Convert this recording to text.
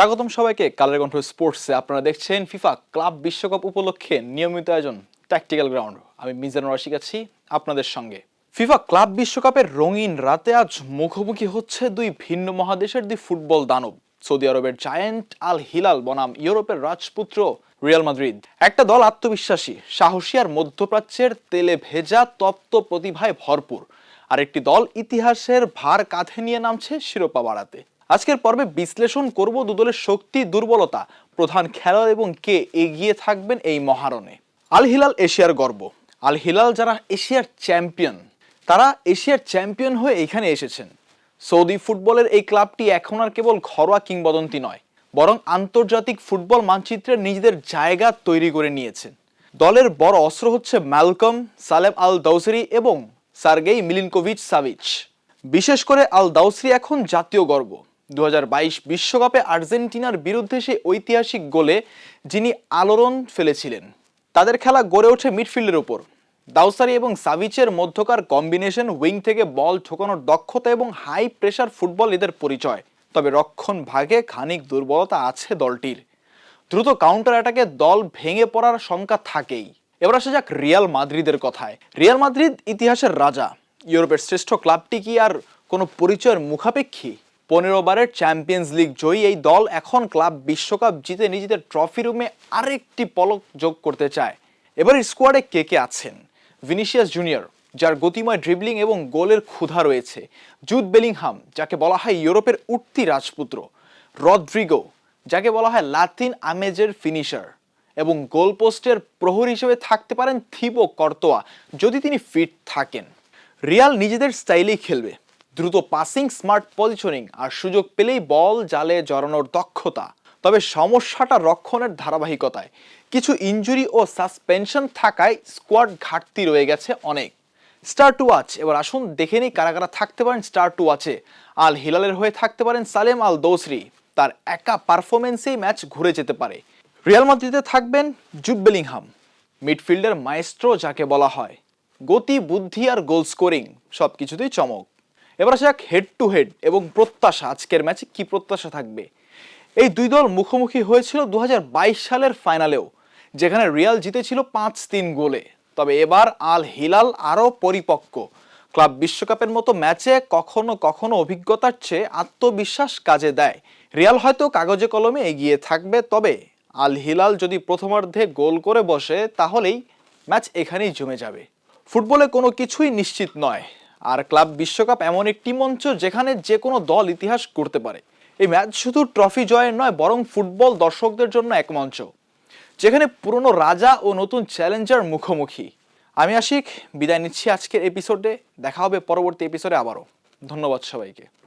স্বাগতম সবাইকে কালের কণ্ঠ স্পোর্টসে। আপনারা দেখছেন ফিফা ক্লাব বিশ্বকাপ উপলক্ষে নিয়মিত আয়োজন ট্যাকটিক্যাল গ্রাউন্ড আমি মিজানুর রশিক আছি আপনাদের সঙ্গে। ফিফা ক্লাব বিশ্বকাপের রঙিন রাতে আজ মুখোমুখি হচ্ছে দুই ভিন্ন মহাদেশের দুই ফুটবল দানব। সৌদি আরবের জায়েন্ট আল হিলাল বনাম ইউরোপের রাজপুত্র রিয়াল মাদ্রিদ। একটা দল আত্মবিশ্বাসী, সাহসী আর মধ্যপ্রাচ্যের তেলে ভেজা তপ্ত প্রতিভায় ভরপুর। আরেকটি দল ইতিহাসের ভার কাঁধে নিয়ে নামছে শিরোপা বাড়াতে। আজকের পর্বে বিশ্লেষণ করব দুদলের শক্তি, দুর্বলতা। প্রধান খেলোয়াড় এবং কে এগিয়ে থাকবেন এই মহারণে। আল হিলাল এশিয়ার গর্ব। আল হিলাল যারা এশিয়ার চ্যাম্পিয়ন, তারা এশিয়ার চ্যাম্পিয়ন হয়ে এখানে এসেছেন। সৌদি ফুটবলের এই ক্লাবটি এখন আর কেবল ঘরোয়া কিংবদন্তি নয়, বরং আন্তর্জাতিক ফুটবল মানচিত্রে নিজেদের জায়গা তৈরি করে নিয়েছেন। দলের বড় অস্ত্র হচ্ছে ম্যালকম, সালেম আল দৌসরি এবং সার্গেই মিলিনকোভিচ সাভিচ। বিশেষ করে আল দাউসরি এখন জাতীয় গর্ব। দু বিশ্বকাপে আর্জেন্টিনার বিরুদ্ধে সেই ঐতিহাসিক গোলে যিনি আলোড়ন ফেলেছিলেন, তাদের খেলা গড়ে ওঠে মিডফিল্ডের উপর। দাউসারি এবং সাভিচের মধ্যকার কম্বিনেশন উইং থেকে বল ঠোকানোর দক্ষতা এবং হাই প্রেসার ফুটবল এদের পরিচয়। তবে রক্ষণ ভাগে খানিক দুর্বলতা আছে দলটির। দ্রুত কাউন্টার অ্যাটাকে দল ভেঙে পড়ার শঙ্কা থাকেই। এবার আসা যাক রিয়াল মাদ্রিদের কথায়। রিয়াল মাদ্রিদ ইতিহাসের রাজা। ইউরোপের শ্রেষ্ঠ ক্লাবটি কি আর কোনো পরিচয়ের মুখাপেক্ষী? পনেরো বারের চ্যাম্পিয়ন্স লিগ জয়ী এই দল এখন ক্লাব বিশ্বকাপ জিতে নিজেদের ট্রফি রুমে আরেকটি পলক যোগ করতে চায়। এবার স্কোয়াডে কে কে আছেন? ভিনিসিয়াস জুনিয়র যার গতিময় ড্রিবলিং এবং গোলের ক্ষুধা রয়েছে। জুদ বেলিংহাম যাকে বলা হয় ইউরোপের উঠতি রাজপুত্র। রদ্রিগো যাকে বলা হয় লাতিন আমেজের ফিনিশার এবং গোলপোস্টের প্রহর হিসেবে থাকতে পারেন থিবো কর্তোয়া, যদি তিনি ফিট থাকেন। রিয়াল নিজেদের স্টাইলেই খেলবে। দ্রুত পাসিং স্মার্ট পজিশনিং আর সুযোগ পেলেই বল জালে জড়ানোর দক্ষতা। তবে সমস্যাটা রক্ষণের ধারাবাহিকতায়। কিছু ইনজুরি ও সাসপেনশন থাকায় স্কোয়াড ঘাটতি রয়ে গেছে অনেক। স্টার টু ওয়াচ এবার আসুন দেখে নিই কারা কারা থাকতে পারেন স্টার টু ওয়াচে আল হিলালের হয়ে থাকতে পারেন সালেম আল দৌসরি। তার একা পারফরমেন্সেই ম্যাচ ঘুরে যেতে পারে। রিয়াল মাদ্রিদে থাকবেন জুড বেলিংহাম। মিডফিল্ডের মাইস্ট্রো যাকে বলা হয়। গতি, বুদ্ধি আর গোল স্কোরিং সব কিছুতেই চমক। এবার আসা যাক হেড টু হেড এবং প্রত্যাশা, আজকের ম্যাচে কি প্রত্যাশা থাকবে? এই দুই দল মুখোমুখি হয়েছিল দু হাজার বাইশ সালের ফাইনালেও যেখানে রিয়াল জিতেছিল পাঁচ তিন গোলে। তবে এবার আল হিলাল আরও পরিপক্ক। ক্লাব বিশ্বকাপের মতো ম্যাচে কখনো কখনো অভিজ্ঞতার চেয়ে আত্মবিশ্বাস কাজে দেয়। রিয়াল হয়তো কাগজে কলমে এগিয়ে থাকবে, তবে আল হিলাল যদি প্রথমার্ধে গোল করে বসে, তাহলেই ম্যাচ এখানেই জমে যাবে। ফুটবলে কোনো কিছুই নিশ্চিত নয়। আর ক্লাব বিশ্বকাপ এমন একটি মঞ্চ যেখানে যে কোনো দল ইতিহাস করতে পারে। এই ম্যাচ শুধু ট্রফি জয়ের নয়, বরং ফুটবল দর্শকদের জন্য এক মঞ্চ, যেখানে পুরনো রাজা ও নতুন চ্যালেঞ্জার মুখোমুখি। আমি আশিক, বিদায় নিচ্ছি আজকের এপিসোডে। দেখা হবে পরবর্তী এপিসোডে আবারও। ধন্যবাদ সবাইকে।